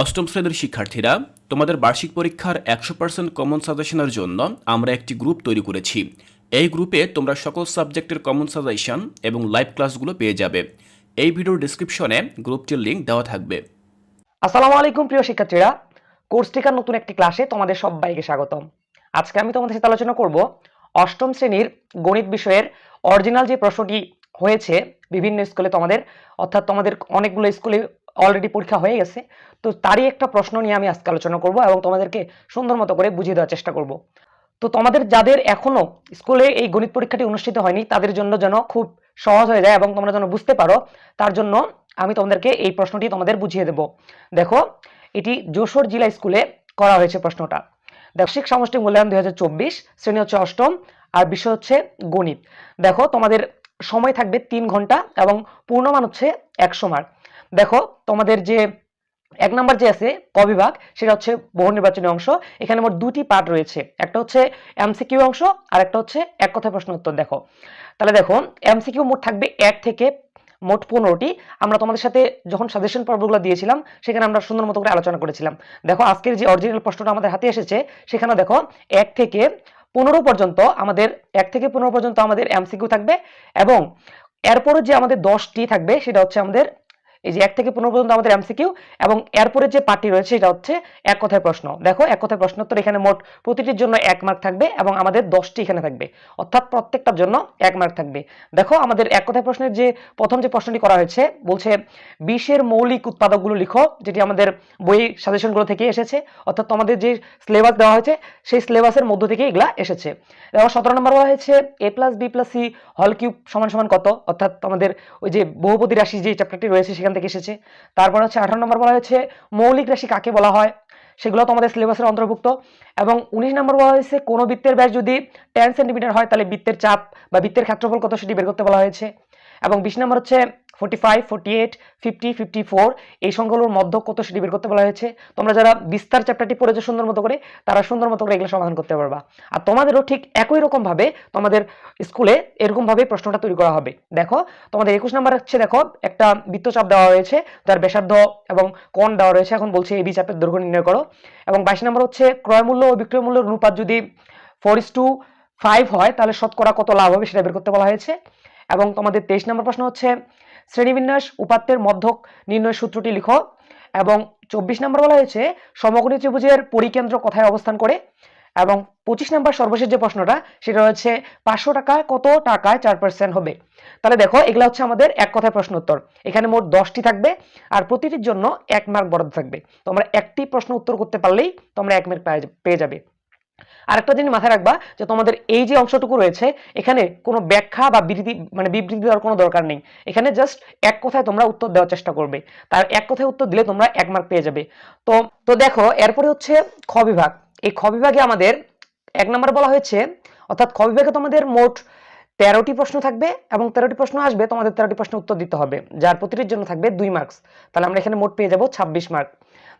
অষ্টম শ্রেণির শিক্ষার্থীরা, তোমাদের বার্ষিক পরীক্ষার একশো পার্সেন্ট কমন সাজেশনের জন্য আমরা একটি গ্রুপ তৈরি করেছি। এই গ্রুপে তোমরা সকল সাবজেক্টের কমন সাজেশন এবং লাইভ ক্লাসগুলো পেয়ে যাবে। এই ভিডিওর ডিসক্রিপশনে গ্রুপটির লিঙ্ক দেওয়া থাকবে। আসসালামু আলাইকুম, প্রিয় শিক্ষার্থীরা। কোর্স টিকার নতুন একটি ক্লাসে তোমাদের সবাইকে স্বাগতম। আজকে আমি তোমাদের সাথে আলোচনা করব অষ্টম শ্রেণির গণিত বিষয়ের অরিজিনাল যে প্রশ্নটি হয়েছে বিভিন্ন স্কুলে তোমাদের, অর্থাৎ তোমাদের অনেকগুলো স্কুলে অলরেডি পরীক্ষা হয়ে গেছে। তো তারই একটা প্রশ্ন নিয়ে আমি আজকে আলোচনা করব এবং তোমাদেরকে সুন্দর মতো করে বুঝিয়ে দেওয়ার চেষ্টা করব। তো তোমাদের যাদের এখনও স্কুলে এই গণিত পরীক্ষাটি অনুষ্ঠিত হয়নি, তাদের জন্য যেন খুব সহজ হয়ে যায় এবং তোমরা যেন বুঝতে পারো, তার জন্য আমি তোমাদেরকে এই প্রশ্নটি তোমাদের বুঝিয়ে দেব। দেখো, এটি যশোর জেলা স্কুলে করা হয়েছে প্রশ্নটা। ব্যবসায়িক সমষ্টি মূল্যায়ন দুই হাজার চব্বিশ, শ্রেণি হচ্ছে অষ্টম, আর বিষয় হচ্ছে গণিত। দেখো, তোমাদের সময় থাকবে তিন ঘণ্টা এবং পূর্ণমান হচ্ছে একশো মার্ক দেখো, তোমাদের যে এক নাম্বার যে আছে, ক বিভাগ, সেটা হচ্ছে বহু নির্বাচনী অংশ। এখানে মোট দুটি পার্ট রয়েছে। একটা হচ্ছে এমসিকিউ অংশ, আর একটা হচ্ছে এক কথায় প্রশ্ন উত্তর, দেখো। তাহলে দেখো এমসিকিউ মোট থাকবে এক থেকে মোট পনেরোটি। আমরা তোমাদের সাথে যখন সাজেশন পর্বগুলো দিয়েছিলাম, সেখানে আমরা সুন্দর মতো করে আলোচনা করেছিলাম। দেখো, আজকের যে অরিজিনাল প্রশ্নটা আমাদের হাতে এসেছে সেখানে দেখো, এক থেকে পনেরো পর্যন্ত আমাদের, এক থেকে পনেরো পর্যন্ত আমাদের এমসিকিউ থাকবে এবং এরপরে যে আমাদের দশটি থাকবে, সেটা হচ্ছে আমাদের এই যে এক থেকে পনেরো পর্যন্ত আমাদের এমসিকিউ এবং এরপরে যে পার্টি রয়েছে সেটা হচ্ছে এক কথায় প্রশ্ন। দেখো, এক কথায় প্রশ্ন উত্তর এখানে মোট প্রতিটির জন্য এক মার্ক থাকবে এবং আমাদের দশটি এখানে থাকবে। অর্থাৎ প্রত্যেকটার জন্য এক মার্ক থাকবে। দেখো, আমাদের এক কথায় প্রশ্নের যে প্রথম যে প্রশ্নটি করা হয়েছে, বলছে বিশের মৌলিক উৎপাদকগুলো লিখো, যেটি আমাদের বই সাজেশনগুলো থেকে এসেছে। অর্থাৎ তোমাদের যে সিলেবাস দেওয়া হয়েছে, সেই সিলেবাসের মধ্য থেকে এগুলা এসেছে। দেখো সতেরো নম্বর বলা হয়েছে A plus B plus C হল কিউব সমান সমান কত? অর্থাৎ আমাদের ওই যে বহুপতি রাশি যে চ্যাপ্টারটি রয়েছে, সেখান থেকে এসেছে। তারপর হচ্ছে আঠারো নম্বর বলা হয়েছে, মৌলিক রাশি কাকে বলা হয়? সেগুলো তোমাদের সিলেবাসের অন্তর্ভুক্ত। এবং উনিশ নম্বর বলা হয়েছে, কোনো বৃত্তের ব্যাস যদি টেন সেন্টিমিটার হয়, তাহলে বৃত্তের চাপ বা বৃত্তের ক্ষেত্রফল কত সেটি বের করতে বলা হয়েছে। এবং বিশ নম্বর হচ্ছে forty five forty eight fifty fifty four এই সংখ্যাগুলোর মধ্য কত সেটি বের করতে বলা হয়েছে? তোমরা যারা বিস্তার চ্যাপ্টারটি পড়েছো সুন্দর মতো করে, তারা সুন্দর মতো করে এগুলো সমাধান করতে পারবা। আর তোমাদেরও ঠিক একই রকম ভাবে তোমাদের স্কুলে এরকম ভাবে প্রশ্নটা তৈরি করা হবে। দেখো, তোমাদের একুশ নাম্বার হচ্ছে দেখো, একটা বৃত্তচাপ দেওয়া হয়েছে, যার ব্যাসার্ধ এবং কোণ দেওয়া রয়েছে, এখন বলছে এবি চাপের দৈর্ঘ্য নির্ণয় করো। এবং বাইশ নম্বর হচ্ছে ক্রয় মূল্য ও বিক্রয় মূল্যের অনুপাত যদি ফোর ইস টু ফাইভ হয়, তাহলে শতকরা কত লাভ হবে সেটা বের করতে বলা হয়েছে। এবং তোমাদের তেইশ নম্বর প্রশ্ন হচ্ছে, শ্রেণীবিন্যাস উপাত্তের মধ্যক নির্ণয় সূত্রটি লিখো। এবং চব্বিশ নম্বর বলা হয়েছে, সমকোণী ত্রিভুজের পরিকেন্দ্র কোথায় অবস্থান করে? এবং পঁচিশ নম্বর সর্বশেষ যে প্রশ্নটা, সেটা হচ্ছে, পাঁচশো টাকা কত টাকায় চার পার্সেন্ট হবে? তাহলে দেখো, এগুলো হচ্ছে আমাদের এক কথায় প্রশ্ন উত্তর। এখানে মোট দশটি থাকবে, আর প্রতিটির জন্য এক মার্ক বরাদ্দ থাকবে। তোমরা একটি প্রশ্ন উত্তর করতে পারলেই তোমরা এক মার্ক পেয়ে যাবে। আরেকটা জিনিস মাথায় রাখবা যে তোমাদের এই যে অংশটুকু রয়েছে, এখানে কোনো ব্যাখ্যা বা বিবৃতি মানে বিবৃতি দেওয়ার কোনো দরকার নেই। এখানে জাস্ট এক কথায় তোমরা উত্তর দেওয়ার চেষ্টা করবে। তার এক কথায় উত্তর দিলে তোমরা এক মার্ক পেয়ে যাবে। তো তো দেখো, এরপরে হচ্ছে খ বিভাগ। এই খ বিভাগে আমাদের এক নম্বর বলা হয়েছে, অর্থাৎ খ বিভাগে তোমাদের মোট তেরোটি প্রশ্ন থাকবে এবং তেরোটি প্রশ্ন আসবে, তোমাদের তেরোটি প্রশ্ন উত্তর দিতে হবে, যার প্রতিটির জন্য থাকবে দুই মার্কস তাহলে আমরা এখানে মোট পেয়ে যাব ছাব্বিশ মার্ক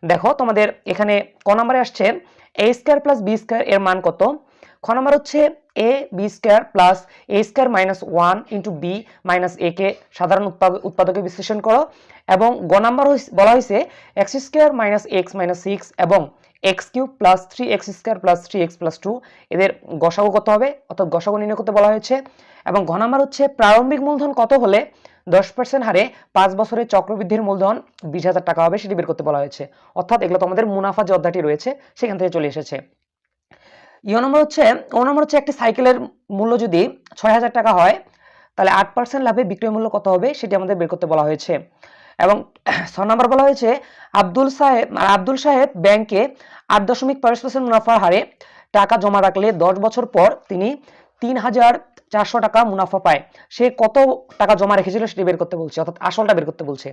দেখো তোমাদের এখানে ক নম্বরে আসছে A square plus B square এর মান কত? খ নম্বর হচ্ছে A B square plus A square minus one into B minus A কে সাধারণ উৎপাদকে বিশ্লেষণ করো এবং গ নাম্বার বলা হয়েছে X square minus X minus six এবং X cube plus three X square plus three X plus two এদের গসাগু কত হবে? অর্থাৎ গসাগু নির্ণয় করতে বলা হয়েছে। এবং ঘ নাম্বার হচ্ছে প্রারম্ভিক মূলধন কত হলে? দশ পার্সেন্ট হারে পাঁচ বছরের চক্রবৃদ্ধির মূলধন বিশ হাজার টাকা হবে সেটি বের করতে বলা হয়েছে। অর্থাৎ এগুলো তোমাদের মুনাফা যে অধ্যায়টি রয়েছে, সেখান থেকে চলে এসেছে। ইয় নম্বর হচ্ছে, ও নম্বর হচ্ছে একটি সাইকেলের মূল্য যদি ছয় হাজার টাকা হয়, তাহলে আট পার্সেন্ট লাভে বিক্রয় মূল্য কত হবে সেটি আমাদের বের করতে বলা হয়েছে। এবং ছ নম্বর বলা হয়েছে, আব্দুল সাহেব আব্দুল সাহেব ব্যাংকে আট দশমিক পাঁচ পার্সেন্ট মুনাফার হারে টাকা জমা রাখলে দশ বছর পর তিনি তিন হাজার চারশো টাকা মুনাফা পায়। সে কত টাকা জমা রেখেছিল সেটি বের করতে বলছে, অর্থাৎ আসলটা বের করতে বলছে।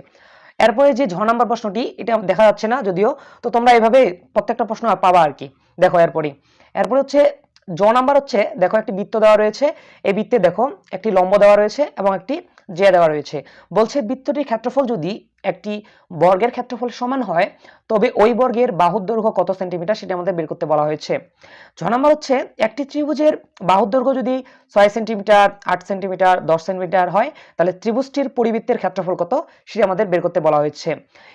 এরপরে যে ঝ নাম্বার প্রশ্নটি, এটা দেখা যাচ্ছে না যদিও, তো তোমরা এভাবে প্রত্যেকটা প্রশ্ন পাবা আর কি। দেখো এরপরে। এরপরে হচ্ছে জ নাম্বার হচ্ছে, দেখো একটি বৃত্ত দেওয়া রয়েছে। এই বৃত্তে দেখো, একটি লম্ব দেওয়া রয়েছে এবং একটি জে দেওয়া রয়েছে। বলছে বৃত্তটির ক্ষেত্রফল যদি একটি বর্গের ক্ষেত্রফল সমান হয়, তবে ওই বর্গের বাহুর দৈর্ঘ্য কত সেন্টিমিটার সেটা আমাদের বের করতে বলা হয়েছে। ছ নম্বর হচ্ছে, একটি ত্রিভুজের বাহুর দৈর্ঘ্য যদি ছয় সেন্টিমিটার, আট সেন্টিমিটার, দশ সেন্টিমিটার হয়, তাহলে ত্রিভুজটির পরিবৃত্তের ক্ষেত্রফল কত সেটা আমাদের বের করতে বলা হয়েছে।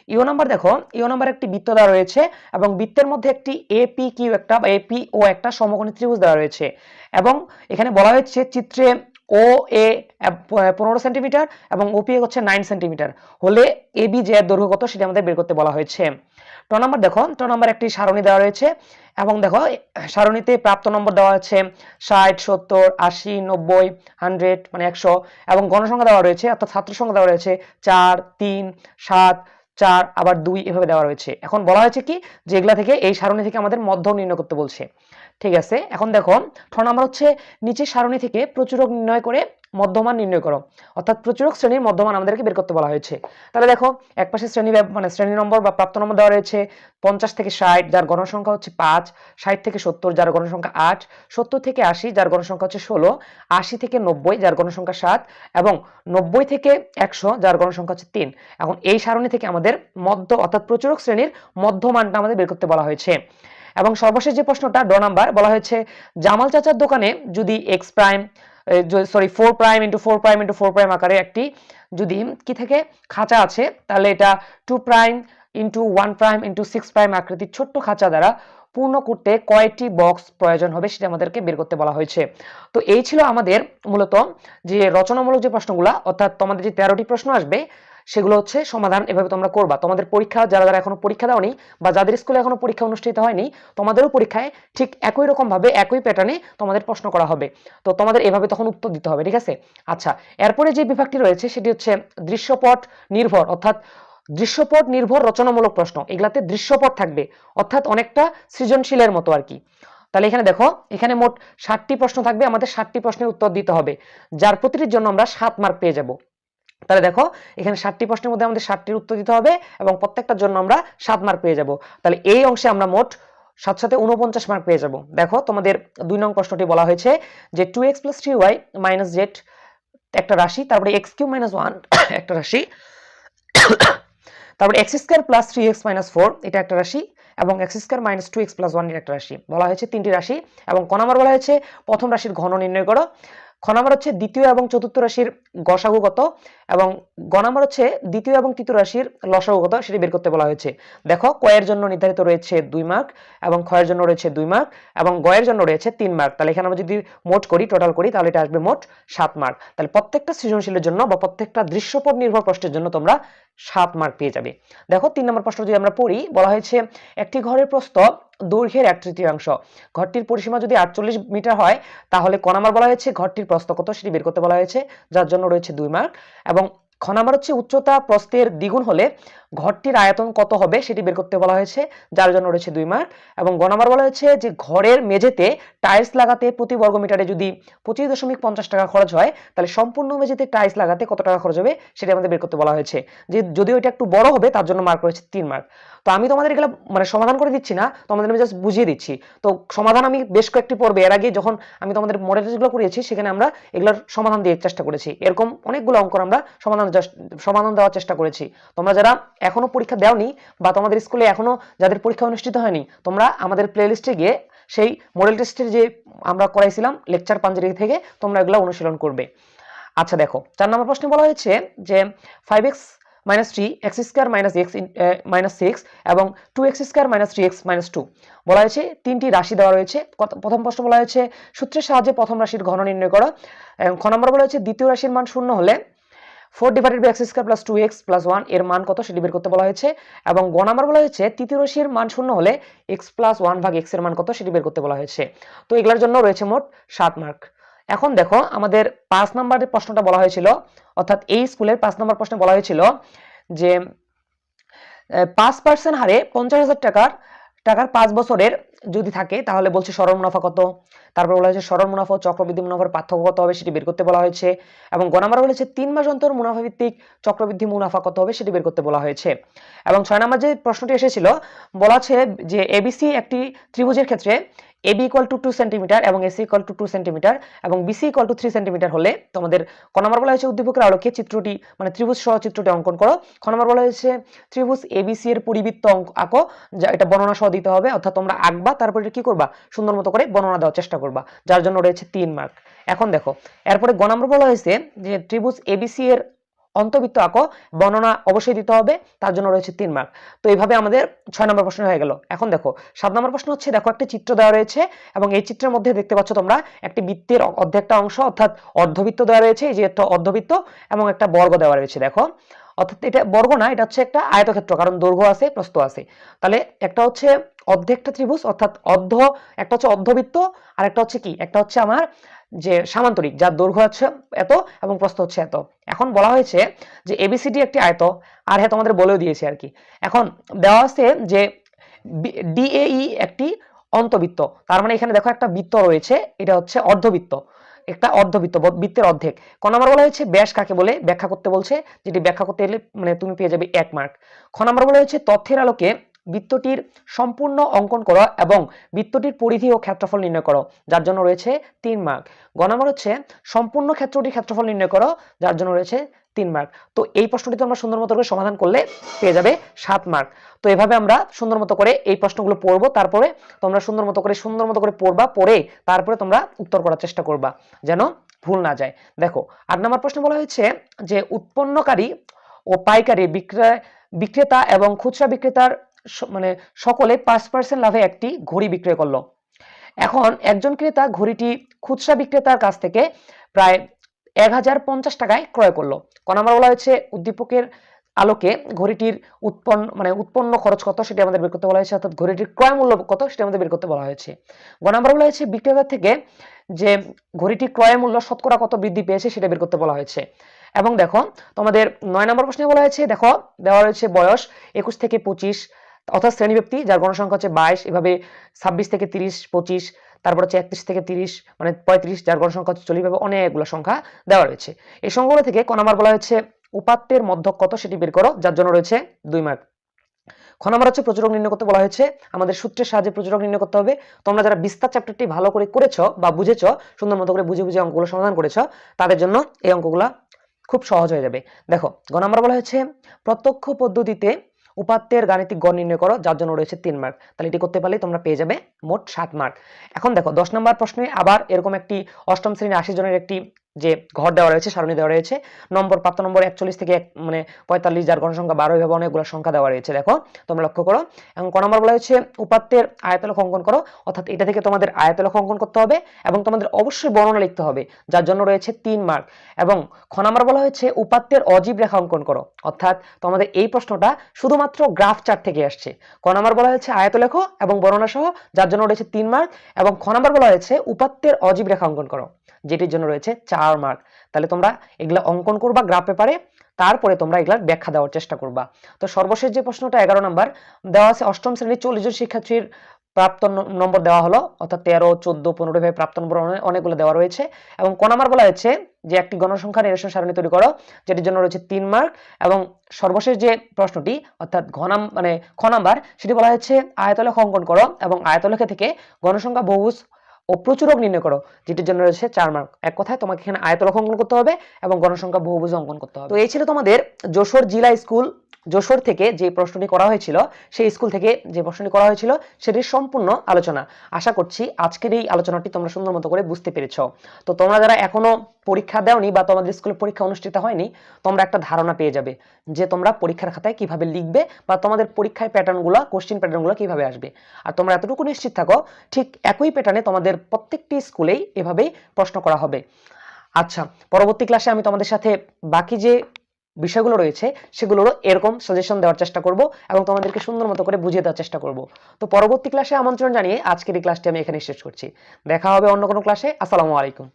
ইও নম্বর দেখো ইও নাম্বার একটি বৃত্ত দেওয়া রয়েছে এবং বৃত্তের মধ্যে একটি এপি কিউ একটা বা এপি ও একটা সমকোণী ত্রিভুজ দেওয়া রয়েছে। এবং এখানে বলা হয়েছে চিত্রে ও এ, পনেরো সেন্টিমিটার এবং ওপি হচ্ছে নাইন সেন্টিমিটার। হলে এ বি যে দৈর্ঘ্য কত সেটা আমাদের বের করতে বলা হয়েছে। ট নম্বর দেখো ট নম্বর একটি সারণী দেওয়া রয়েছে এবং দেখো, সারণীতে প্রাপ্ত নম্বর দেওয়া আছে ষাট, সত্তর, আশি, নব্বই, হান্ড্রেড মানে একশো এবং গণসংখ্যা দেওয়া রয়েছে, অর্থাৎ ছাত্র সংখ্যা দেওয়া রয়েছে চার, তিন, সাত চার, আবার দুই এভাবে দেওয়া রয়েছে। এখন বলা হয়েছে কি? যেগুলা থেকে, এই সারণী থেকে আমাদের মধ্য নির্ণয় করতে বলছে। ঠিক আছে? এখন দেখো ঠ নাম্বার হচ্ছে, নিচের সারণী থেকে প্রচুরক নির্ণয় করে মধ্যমান নির্ণয় করো। অর্থাৎ প্রচুরক শ্রেণির মধ্যমান আমাদেরকে বের করতে বলা হয়েছে। তাহলে দেখো, এক পাশে শ্রেণি মানে শ্রেণি নম্বর বা প্রাপ্ত নম্বর দেওয়া রয়েছে, পঞ্চাশ থেকে ষাট, যার গণসংখ্যা হচ্ছে পাঁচ, ষাট থেকে সত্তর, যার গণসংখ্যা আট, সত্তর থেকে আশি, যার গণসংখ্যা হচ্ছে ষোলো, আশি থেকে নব্বই, যার গণসংখ্যা সাত, এবং নব্বই থেকে একশো, যার গণসংখ্যা হচ্ছে তিন। এখন এই সারণী থেকে আমাদের মধ্য অর্থাৎ প্রচুরক শ্রেণির মধ্যমানটা আমাদের বের করতে বলা হয়েছে। এবং সর্বশেষ যে প্রশ্নটা ড নাম্বার বলা হয়েছে, জামাল চাচার দোকানে যদি X prime sorry four prime into four prime into four prime আকারে একটি যদি কি থাকে, খাঁচা আছে, তাহলে এটা two prime into one prime into six prime আকৃতির ছোট্ট খাঁচা দ্বারা পূর্ণ করতে কয়েকটি বক্স প্রয়োজন হবে সেটা আমাদেরকে বের করতে বলা হয়েছে। তো এই ছিল আমাদের মূলত যে রচনামূলক যে প্রশ্নগুলো, অর্থাৎ তোমাদের যে তেরোটি প্রশ্ন আসবে সেগুলো হচ্ছে সমাধান এভাবে তোমরা করবা। তোমাদের পরীক্ষা, যারা যারা এখনও পরীক্ষা দাওনি বা যাদের স্কুলে এখনও পরীক্ষা অনুষ্ঠিত হয়নি, তোমাদেরও পরীক্ষায় ঠিক একই রকম ভাবে একই প্যাটার্নে তোমাদের প্রশ্ন করা হবে। তো তোমাদের এভাবে তখন উত্তর দিতে হবে, ঠিক আছে? আচ্ছা এরপরে যে বিভাগটি রয়েছে সেটি হচ্ছে দৃশ্যপট নির্ভর, অর্থাৎ দৃশ্যপট নির্ভর রচনামূলক প্রশ্ন। এগুলাতে দৃশ্যপট থাকবে, অর্থাৎ অনেকটা সৃজনশীলের মতো আর কি। তাহলে এখানে দেখো, এখানে মোট ষাটটি প্রশ্ন থাকবে, আমাদের ষাটটি প্রশ্নের উত্তর দিতে হবে, যার প্রতিটির জন্য আমরা সাত মার্ক পেয়ে যাব। তাহলে দেখো, এখানে ষাটটি প্রশ্নের মধ্যে আমাদের ষাটটির উত্তর দিতে হবে এবং প্রত্যেকটার জন্য আমরা সাত মার্ক পেয়ে যাব। তাহলে এই অংশে আমরা মোট সাত সাথে উনপঞ্চাশ মার্ক পেয়ে যাব। দেখো, তোমাদের দুই নং প্রশ্নটি বলা হয়েছে যে two X plus three Y minus Z একটা রাশি, তারপরে এক্স কিউ মাইনাস ওয়ান একটা রাশি, তারপরে X square plus three X minus four এটা একটা রাশি এবং X square minus two X plus one একটা রাশি। বলা হয়েছে তিনটি রাশি এবং ক নাম্বার বলা হয়েছে? প্রথম রাশির ঘন নির্ণয় করো। খ হচ্ছে দ্বিতীয় এবং চতুর্থ রাশির গসাগুগত এবং গ হচ্ছে দ্বিতীয় এবং তৃতীয় রাশির লসাগুগত, সেটি বের করতে বলা হয়েছে। দেখো কয়ের জন্য নির্ধারিত রয়েছে দুই মার্ক এবং ক্ষয়ের জন্য রয়েছে দুই মার্ক এবং গয়ের জন্য রয়েছে তিন মার্ক তাহলে এখানে আমরা যদি মোট করি টোটাল করি, তাহলে এটা আসবে মোট সাত মার্ক তাহলে প্রত্যেকটা সৃজনশীলের জন্য বা প্রত্যেকটা দৃশ্যপট নির্ভর প্রশ্নের জন্য তোমরা সাত মার্ক পেয়ে যাবে। দেখো, তিন নম্বর প্রশ্ন যদি আমরা পড়ি, বলা হয়েছে, একটি ঘরের প্রস্তব দৈর্ঘ্যের এক তৃতীয়াংশ। ঘরটির পরিসীমা যদি আটচল্লিশ মিটার হয়, তাহলে ক নাম্বার বলা হয়েছে, ঘরটির প্রস্থ কত সেটি বের করতে বলা হয়েছে, যার জন্য রয়েছে দুই মার্ক এবং খ হচ্ছে উচ্চতা প্রস্থের দ্বিগুণ হলে ঘরটির আয়তন কত হবে সেটি বের করতে বলা হয়েছে, যার জন্য রয়েছে দুই মার্ক। এবং গ বলা হয়েছে যে ঘরের মেঝেতে টাইলস লাগাতে প্রতি বর্গ মিটারে যদি পঁচিশ দশমিক পঞ্চাশ টাকা খরচ হয়, তাহলে সম্পূর্ণ মেঝেতে টাইলস লাগাতে কত টাকা খরচ হবে সেটা আমাদের বের করতে বলা হয়েছে। যে যদিও এটা একটু বড় হবে, তার জন্য মার্ক রয়েছে তিন মার্ক। তো আমি তোমাদের এগুলো মানে সমাধান করে দিচ্ছি না, তোমাদের আমি জাস্ট বুঝিয়ে দিচ্ছি। তো সমাধান আমি বেশ কয়েকটি পর্বে, এর আগে যখন আমি তোমাদের মডেল টেস্টগুলো করিয়েছি, সেখানে আমরা এগুলোর সমাধান দিয়ে চেষ্টা করেছি। এরকম অনেকগুলো অঙ্ক আমরা সমাধান just- সমাধান দেওয়ার চেষ্টা করেছি। তোমরা যারা এখনও পরীক্ষা দেওনি বা তোমাদের স্কুলে এখনও যাদের পরীক্ষা অনুষ্ঠিত হয়নি, তোমরা আমাদের প্লেলিস্টে গিয়ে সেই মডেল টেস্টের যে আমরা করাইছিলাম লেকচার পাঞ্জারি থেকে, তোমরা এগুলো অনুশীলন করবে। আচ্ছা দেখো, চার নম্বর প্রশ্নে বলা হয়েছে যে five X minus three X square minus X minus six এবং two X square minus three X minus two বলা হয়েছে তিনটি রাশি দেওয়া রয়েছে। প্রথম প্রশ্ন বলা হয়েছে সূত্রের সাহায্যে প্রথম রাশির ঘন নির্ণয় করো। খ নম্বর বলা হয়েছে দ্বিতীয় রাশির মান শূন্য হলে four divided by X square plus two X plus one, এর মান কত সেটি বের করতে বলা হয়েছে। এবং গ নাম্বার বলা হয়েছে, তৃতীয় রাশির মান শূন্য হলে এক্স প্লাস ওয়ান ভাগ এক্সের মান কত সেটি বের করতে বলা হয়েছে। তো এগুলোর জন্য রয়েছে মোট সাত মার্ক। এখন দেখো, আমাদের পাঁচ নম্বরের প্রশ্নটা বলা হয়েছিল, অর্থাৎ এই স্কুলের পাঁচ নম্বর প্রশ্নে বলা হয়েছিল যে পাঁচ পার্সেন্ট হারে পঞ্চাশ হাজার টাকার টাকার পাঁচ বছরের যদি থাকে, তাহলে বলছে সরল মুনাফা কত? তারপর বলা হয়েছে সরল মুনাফা ও চক্রবৃদ্ধি মুনাফার পার্থক্য কত হবে সেটি বের করতে বলা হয়েছে। এবং গণামারা বলেছে তিন মাস অন্তর মুনাফা ভিত্তিক চক্রবৃদ্ধি মুনাফা কত হবে সেটি বের করতে বলা হয়েছে। এবং ছয় নম্বর যে প্রশ্নটি এসেছিল, বলা আছে যে এবিসি একটি ত্রিভুজের ক্ষেত্রে AB equal to two centimetre এবং AC equal to two centimetre এবং BC equal to three centimetre হলে তোমাদের ক বলা হয়েছে উদ্দীপকের আলোকে চিত্রটি মানে ত্রিভুজ সহ চিত্রটি অঙ্কন করো। খ বলা হয়েছে ত্রিভুজ এবিসি এর পরিবৃত্ত অঙ্ক আঁকো, যা এটা বর্ণনা সহ দিতে হবে, অর্থাৎ তোমরা আঁকবা, তারপরে কি করবা? সুন্দর মতো করে বর্ণনা দেওয়ার চেষ্টা করবা, যার জন্য রয়েছে তিন মার্ক এখন দেখো, এরপরে গ নম্বর বলা হয়েছে যে ত্রিভুজ এবিসি এর অন্তবৃত্ত আঁকো, বর্ণনা অবশ্যই দিতে হবে, তার জন্য রয়েছে তিন মার্ক তো এইভাবে আমাদের ছয় নম্বর প্রশ্ন হয়ে গেল। এখন দেখো, সাত নম্বর প্রশ্ন হচ্ছে, দেখো একটি চিত্র দেওয়া রয়েছে এবং এই চিত্রের মধ্যে দেখতে পাচ্ছ তোমরা একটি বৃত্তের অর্ধেকটা অংশ, অর্থাৎ অর্ধবৃত্ত দেওয়া রয়েছে, এই যে একটা অর্ধবৃত্ত এবং একটা বর্গ দেওয়া রয়েছে, দেখো। অর্থাৎ এটা বর্গ না, এটা হচ্ছে একটা আয়তক্ষেত্র, কারণ দৈর্ঘ্য আছে, প্রস্থ আছে। তাহলে একটা হচ্ছে অর্ধেকটা ত্রিভুজ, অর্থাৎ অর্ধ, একটা হচ্ছে অর্ধবৃত্ত, আর একটা হচ্ছে কি? একটা হচ্ছে আমার যে সামান্তরিক, যার দৈর্ঘ্য হচ্ছে এত এবং প্রস্থ হচ্ছে এত। এখন বলা হয়েছে যে এবিসিডি একটি আয়ত, আর হ্যাঁ তোমাদের বলেও দিয়েছে আর কি। এখন দেওয়া আছে যে ডিএই একটি অন্তবৃত্ত, তার মানে এখানে দেখো একটা বৃত্ত রয়েছে, এটা হচ্ছে অর্ধবৃত্ত। একটা অর্ধবৃত্ত বৃত্তের অর্ধেক। ক নম্বর বলা হয়েছে, ব্যাস কাকে বলে? ব্যাখ্যা করতে বলছে। যেটি ব্যাখ্যা করতে এলে মানে তুমি পেয়ে যাবে এক মার্ক খ নম্বর বলা হয়েছে, তথ্যের আলোকে বৃত্তটির সম্পূর্ণ অঙ্কন করো এবং বৃত্তটির পরিধি ও ক্ষেত্রফল নির্ণয় করো, যার জন্য রয়েছে তিন মার্ক গ নম্বর হচ্ছে সম্পূর্ণ ক্ষেত্রটির ক্ষেত্রফল নির্ণয় করো, যার জন্য রয়েছে তিন মার্ক তো এই প্রশ্নটি তোমরা সুন্দর মতো করে সমাধান করলে পেয়ে যাবে সাত মার্ক তো এভাবে আমরা সুন্দর মতো করে এই প্রশ্নগুলো পড়ব, তারপরে তোমরা সুন্দর মতো করে, সুন্দর মতো করে পড়বা, পড়ে তারপরে তোমরা উত্তর করার চেষ্টা করবা, যেন ভুল না যায়। দেখো, আট নম্বর প্রশ্ন বলা হয়েছে যে উৎপন্নকারী ও পাইকারি বিক্রয়, বিক্রেতা এবং খুচরা বিক্রেতার মানে সকলে পাঁচ পার্সেন্ট লাভে একটি ঘড়ি বিক্রয় করল। এখন একজন ক্রেতা ঘড়িটি খুচরা বিক্রেতার কাছ থেকে প্রায় এক হাজার পঞ্চাশ টাকায় ক্রয় করল। ক নম্বর বলা হয়েছে, উদ্দীপকের আলোকে ঘড়িটির উৎপন্ন মানে উৎপন্ন খরচ কত সেটা আমাদের বের করতে বলা হয়েছে, অর্থাৎ ঘড়িটির ক্রয় মূল্য কত সেটা আমাদের বের করতে বলা হয়েছে। গ নম্বর বলা হয়েছে, বিক্রেতা থেকে যে ঘড়িটির ক্রয় মূল্য শতকরা কত বৃদ্ধি পেয়েছে সেটা বের করতে বলা হয়েছে। এবং দেখো, তোমাদের নয় নম্বর প্রশ্নে বলা হয়েছে, দেখো, দেওয়া রয়েছে বয়স একুশ থেকে পঁচিশ অর্থাৎ শ্রেণীব্যক্তি যার গণসংখ্যা হচ্ছে বাইশ, এভাবে ছাব্বিশ থেকে তিরিশ, পঁচিশ, তারপর হচ্ছে একত্রিশ থেকে তিরিশ মানে পঁয়ত্রিশ, যার গণসংখ্যা হচ্ছে চল্লিশ ভাবে অনেকগুলো সংখ্যা দেওয়া রয়েছে। এই সংখ্যাগুলো থেকে ক নাম্বার বলা হয়েছে, উপাত্তের মধ্যক কত সেটি বের করো, যার জন্য রয়েছে দুই মার্ক খ নাম্বার হচ্ছে প্রচুরক নির্ণয় করতে বলা হয়েছে, আমাদের সূত্রের সাহায্যে প্রচুরক নির্ণয় করতে হবে। তোমরা যারা বিস্তার চ্যাপ্টারটি ভালো করে করেছ বা বুঝেছ, সুন্দর মতো করে বুঝে বুঝে অঙ্কগুলো সমাধান করেছ, তাদের জন্য এই অঙ্কগুলো খুব সহজ হয়ে যাবে। দেখো, গ নাম্বার বলা হয়েছে, প্রত্যক্ষ পদ্ধতিতে উপাত্তের গাণিতিক গড় নির্ণয় করো, যার জন্য রয়েছে তিন মার্ক তাহলে এটি করতে পারলে তোমরা পেয়ে যাবে মোট সাত মার্ক এখন দেখো, দশ নম্বর প্রশ্নে আবার এরকম একটি অষ্টম শ্রেণির আশি জনের একটি যে ঘর দেওয়া রয়েছে, সারণী দেওয়া রয়েছে, নম্বর প্রাপ্ত নম্বর একচল্লিশ থেকে মানে পঁয়তাল্লিশ, যার গণসংখ্যা বারো এভাবে অনেকগুলো সংখ্যা দেওয়া রয়েছে, দেখো, তোমরা লক্ষ্য করো। এবং ক নম্বর বলা হয়েছে, উপাত্তের আয়তলেখ অঙ্কন করো, অর্থাৎ এটা থেকে তোমাদের আয়তলেখ অঙ্কন করতে হবে এবং তোমাদের অবশ্যই বর্ণনা লিখতে হবে, যার জন্য রয়েছে তিন মার্ক এবং খ নম্বর বলা হয়েছে, উপাত্তের অজীব রেখা অঙ্কন করো, অর্থাৎ তোমাদের এই প্রশ্নটা শুধুমাত্র গ্রাফ চার্ট থেকে আসছে। ক নম্বর বলা হয়েছে আয়ত আয়তলেখ এবং বর্ণনা সহ, যার জন্য রয়েছে তিন মার্ক এবং খ নম্বর বলা হয়েছে, উপাত্তের অজীব রেখা অঙ্কন করো। যেটির জন্য রয়েছে চার মার্ক তাহলে তোমরা এগুলা অঙ্কন করবা গ্রাফ পেপারে তারপরে তোমরা এগুলার ব্যাখ্যা দেওয়ার চেষ্টা করবা। তো সর্বশেষ যে প্রশ্নটা এগারো নম্বর দেওয়া আছে অষ্টম শ্রেণির চল্লিশ জন শিক্ষার্থীর প্রাপ্ত নম্বর দেওয়া হলো, অর্থাৎ তেরো, চোদ্দ, পনেরো ভাবে প্রাপ্ত নম্বর অনেকগুলো দেওয়া রয়েছে। এবং ক নাম্বার বলা হয়েছে যে একটি গণসংখ্যা নিরসন সারণী তৈরি করো, যেটির জন্য রয়েছে তিন মার্ক এবং সর্বশেষ যে প্রশ্নটি, অর্থাৎ ঘনাম মানে খ নাম্বার সেটি বলা হয়েছে আয়তলেখ অঙ্কন করো। এবং আয়তলেখে থেকে গণসংখ্যা বহুস ও প্রচুরক নির্ণয় করো, যেটির জন্য রয়েছে চার মার্ক। এক কথায় তোমাকে এখানে আয়তলেখ অঙ্কন করতে হবে এবং গণসংখ্যা বহুভুজ অঙ্কন করতে হবে। তো এই ছিল তোমাদের যশোর জিলা স্কুল যশোর থেকে যে প্রশ্নটি করা হয়েছিল, সেই স্কুল থেকে যে প্রশ্নটি করা হয়েছিল, সেটির সম্পূর্ণ আলোচনা। আশা করছি আজকের এই আলোচনাটি তোমরা সুন্দর মতো করে বুঝতে পেরেছ। তো তোমরা যারা এখনও পরীক্ষা দেওনি বা তোমাদের স্কুলে পরীক্ষা অনুষ্ঠিত হয়নি, তোমরা একটা ধারণা পেয়ে যাবে যে তোমরা পরীক্ষার খাতায় কীভাবে লিখবে বা তোমাদের পরীক্ষায় প্যাটার্নগুলো কোশ্চেন প্যাটার্নগুলো কীভাবে আসবে। আর তোমরা এতটুকু নিশ্চিত থাকো, ঠিক একই প্যাটার্নে তোমাদের প্রত্যেকটি স্কুলেই এভাবেই প্রশ্ন করা হবে। আচ্ছা পরবর্তী ক্লাসে আমি তোমাদের সাথে বাকি যে বিষয়গুলো রয়েছে, সেগুলোরও এরকম সাজেশন দেওয়ার চেষ্টা করব এবং তোমাদেরকে সুন্দর মতো করে বুঝিয়ে দেওয়ার চেষ্টা করব। তো পরবর্তী ক্লাসে আমন্ত্রণ জানিয়ে আজকের এই ক্লাসটি আমি এখানে শেষ করছি। দেখা হবে অন্য কোনো ক্লাসে আসসালামু আলাইকুম।